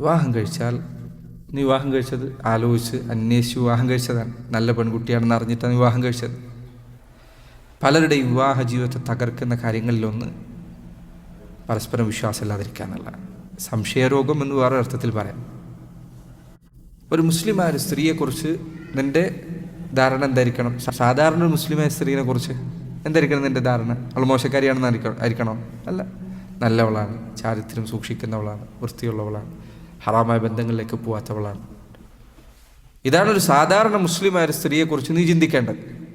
വിവാഹം കഴിച്ചാൽ നീ വിവാഹം കഴിച്ചത് ആലോചിച്ച് അന്വേഷിച്ച് വിവാഹം കഴിച്ചതാണ്. നല്ല പെൺകുട്ടിയാണെന്ന് അറിഞ്ഞിട്ടാണ് വിവാഹം കഴിച്ചത്. പലരുടെയും വിവാഹ ജീവിതത്തെ തകർക്കുന്ന കാര്യങ്ങളിലൊന്ന് പരസ്പരം വിശ്വാസമില്ലാതിരിക്കാനുള്ള സംശയരോഗം എന്ന് വേറെ അർത്ഥത്തിൽ പറയാം. ഒരു മുസ്ലിമായ ഒരു സ്ത്രീയെക്കുറിച്ച് നിന്റെ ധാരണ എന്തായിരിക്കണം? സാധാരണ ഒരു മുസ്ലിമായ സ്ത്രീനെ കുറിച്ച് എന്തായിരിക്കണം നിന്റെ ധാരണ? അവൾ മോശക്കാരിയാണെന്ന് ആയിരിക്കണോ? അല്ല. നല്ലവളാണ് ചാരിത്രം സൂക്ഷിക്കുന്നവളാണ് വൃത്തിയുള്ളവളാണ്. ഹറാമായ ബന്ധങ്ങളിലേക്ക് പോവാത്തവളാണ്. ഇതാണ് ഒരു സാധാരണ മുസ്ലിമായ ഒരു സ്ത്രീയെക്കുറിച്ച് നീ ചിന്തിക്കേണ്ടത്.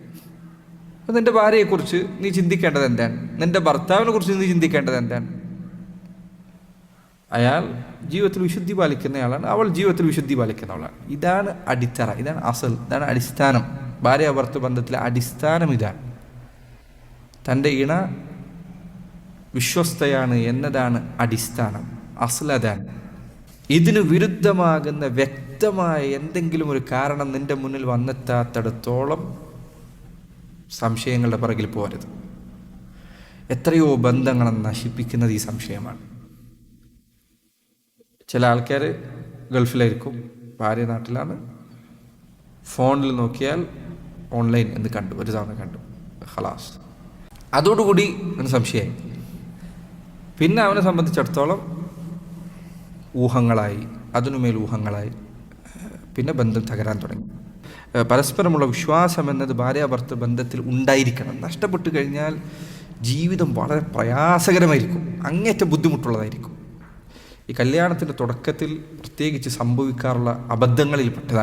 അപ്പം നിന്റെ ഭാര്യയെക്കുറിച്ച് നീ ചിന്തിക്കേണ്ടത് എന്താണ്? നിന്റെ ഭർത്താവിനെ കുറിച്ച് നീ ചിന്തിക്കേണ്ടത് എന്താണ്? അയാൾ ജീവിതത്തിൽ വിശുദ്ധി പാലിക്കുന്നയാളാണ് അവൾ ജീവിതത്തിൽ വിശുദ്ധി പാലിക്കുന്നവളാണ് ഇതാണ് അടിത്തറ ഇതാണ് അസൽ ഇതാണ് അടിസ്ഥാനം. ഭാര്യ ഭർത്ത ബന്ധത്തിലെ അടിസ്ഥാനം ഇതാണ്. തന്റെ ഇണ വിശ്വസ്തയാണ് എന്നതാണ് അടിസ്ഥാനം അസലതാണ് ഇതിന് വിരുദ്ധമാകുന്ന വ്യക്തമായ എന്തെങ്കിലും ഒരു കാരണം നിന്റെ മുന്നിൽ വന്നെത്താത്തടത്തോളം സംശയങ്ങളുടെ പിറകിൽ പോരുത് എത്രയോ ബന്ധങ്ങളെ നശിപ്പിക്കുന്നത് ഈ സംശയമാണ്. ചില ആൾക്കാർ ഗൾഫിലായിരിക്കും ഭാര്യ നാട്ടിലാണ്. ഫോണിൽ നോക്കിയാൽ ഓൺലൈൻ എന്ന് കണ്ടു ഒരു തവണ കണ്ടു. ഹലാസ് അതോടുകൂടി അവന് സംശയമായി. പിന്നെ അവനെ സംബന്ധിച്ചിടത്തോളം ഊഹങ്ങളായി അതിനുമേൽ ഊഹങ്ങളായി പിന്നെ ബന്ധം തകരാൻ തുടങ്ങി. പരസ്പരമുള്ള വിശ്വാസം എന്നത് ഭാര്യാഭർത്തൃ ബന്ധത്തിൽ ഉണ്ടായിരിക്കണം. നഷ്ടപ്പെട്ടു കഴിഞ്ഞാൽ ജീവിതം വളരെ പ്രയാസകരമായിരിക്കും. അങ്ങേറ്റം ബുദ്ധിമുട്ടുള്ളതായിരിക്കും. ഈ കല്യാണത്തിന്റെ തുടക്കത്തിൽ പ്രത്യേകിച്ച് സംഭവിക്കാറുള്ള അബദ്ധങ്ങളിൽ ഇത്